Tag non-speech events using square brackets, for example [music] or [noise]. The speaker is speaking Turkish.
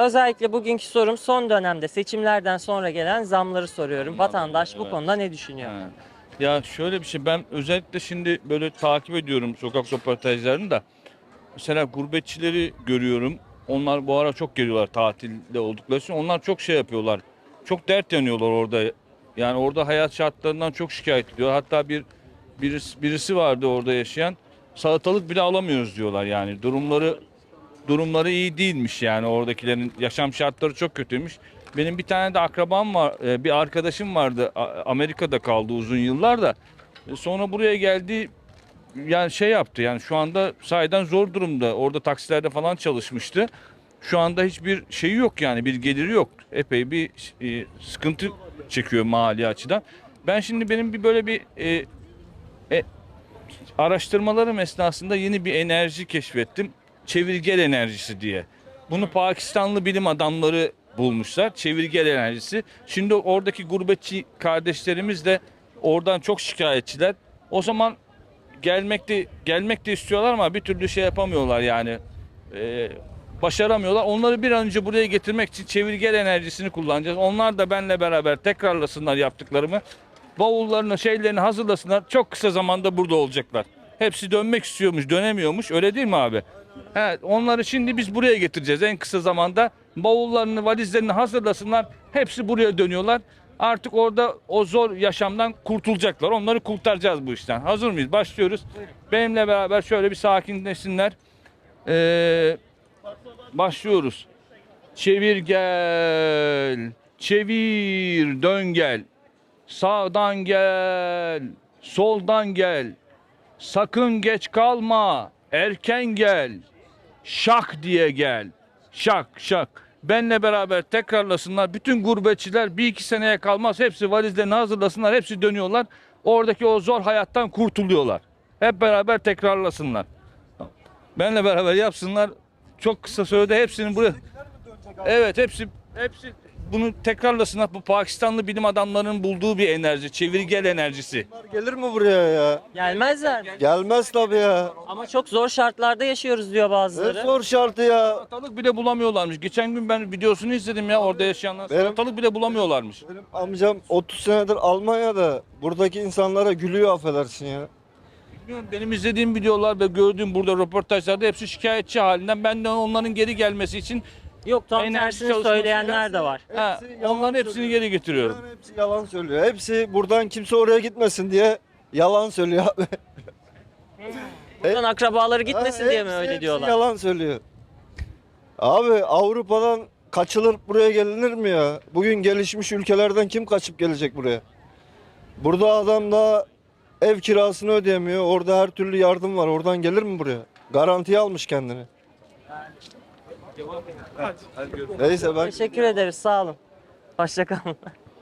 Özellikle bugünkü sorum son dönemde seçimlerden sonra gelen zamları soruyorum. Vatandaş bu evet. konuda ne düşünüyor? Ha. Ya şöyle bir şey ben özellikle şimdi böyle takip ediyorum sokak röportajlarını da. Mesela gurbetçileri görüyorum. Onlar bu ara çok geliyorlar tatilde oldukları için. Onlar çok şey yapıyorlar. Çok dert yanıyorlar orada. Yani orada hayat şartlarından çok şikayet ediyor. Hatta bir birisi, birisi vardı orada yaşayan. Salatalık bile alamıyoruz diyorlar yani. Durumları durumları iyi değilmiş yani oradakilerin yaşam şartları çok kötüymüş. Benim bir tane de akrabam var, e, bir arkadaşım vardı. Amerika'da kaldı uzun yıllar da. E, Sonra buraya geldi yani şey yaptı yani şu anda sahiden zor durumda. Orada taksilerde falan çalışmıştı. Şu anda hiçbir şeyi yok yani bir geliri yok. Epey bir e, sıkıntı çekiyor mali açıdan. Ben şimdi benim bir böyle bir e, e, araştırmalarım esnasında yeni bir enerji keşfettim. Çevirgel enerjisi diye. Bunu Pakistanlı bilim adamları bulmuşlar. Çevirgel enerjisi. Şimdi oradaki gurbetçi kardeşlerimiz de oradan çok şikayetçiler. O zaman gelmek de gelmek de istiyorlar ama bir türlü şey yapamıyorlar yani. Ee, başaramıyorlar. Onları bir an önce buraya getirmek için çevirgel enerjisini kullanacağız. Onlar da benle beraber tekrarlasınlar yaptıklarımı. Bavullarını, şeylerini hazırlasınlar. Çok kısa zamanda burada olacaklar. Hepsi dönmek istiyormuş, dönemiyormuş. Öyle değil mi abi? He, onları şimdi biz buraya getireceğiz en kısa zamanda. Bavullarını, valizlerini hazırlasınlar. Hepsi buraya dönüyorlar. Artık orada o zor yaşamdan kurtulacaklar. Onları kurtaracağız bu işten. Hazır mıyız? Başlıyoruz. Benimle beraber şöyle bir sakinleşsinler. Ee, başlıyoruz. Çevir gel. Çevir dön gel. Sağdan gel. Soldan gel. Sakın geç kalma. Erken gel. Şak diye gel. Şak şak. Benle beraber tekrarlasınlar. Bütün gurbetçiler bir iki seneye kalmaz. Hepsi valizlerini hazırlasınlar. Hepsi dönüyorlar. Oradaki o zor hayattan kurtuluyorlar. Hep beraber tekrarlasınlar. Benle beraber yapsınlar. Çok kısa sürede hepsinin buraya... Evet hepsi hepsi bunu tekrarlasınlar. Bu Pakistanlı bilim adamlarının bulduğu bir enerji. Çevirgel enerjisi. Gelir mi buraya ya? Gelmezler mi? Gelmez tabii ya. Ama çok zor şartlarda yaşıyoruz diyor Ne bazıları. zor şartı ya. Salatalık bile bulamıyorlarmış. Geçen gün ben videosunu izledim ya orada yaşayanlar. Benim- Salatalık bile bulamıyorlarmış. Benim amcam 30 senedir Almanya'da. Buradaki insanlara gülüyor affedersin ya. Bilmiyorum, Benim izlediğim videolar ve gördüğüm burada röportajlarda hepsi şikayetçi halinden. Ben de onların geri gelmesi için Yok tam Enerji tersini çalışması söyleyenler de var. ha, onların hepsini geri getiriyorum. Bunların hepsi yalan söylüyor. Hepsi buradan kimse oraya gitmesin diye yalan söylüyor abi. [laughs] Buradan akrabaları gitmesin Ha, diye mi hepsi- öyle hepsi diyorlar? yalan söylüyor. Abi Avrupa'dan kaçılır buraya gelinir mi ya? Bugün gelişmiş ülkelerden kim kaçıp gelecek buraya? Burada adam da ev kirasını ödeyemiyor. Orada her türlü yardım var. Oradan gelir mi buraya? Garantiye almış kendini. Neyse ben Teşekkür ederiz sağ olun. Hoşçakalın.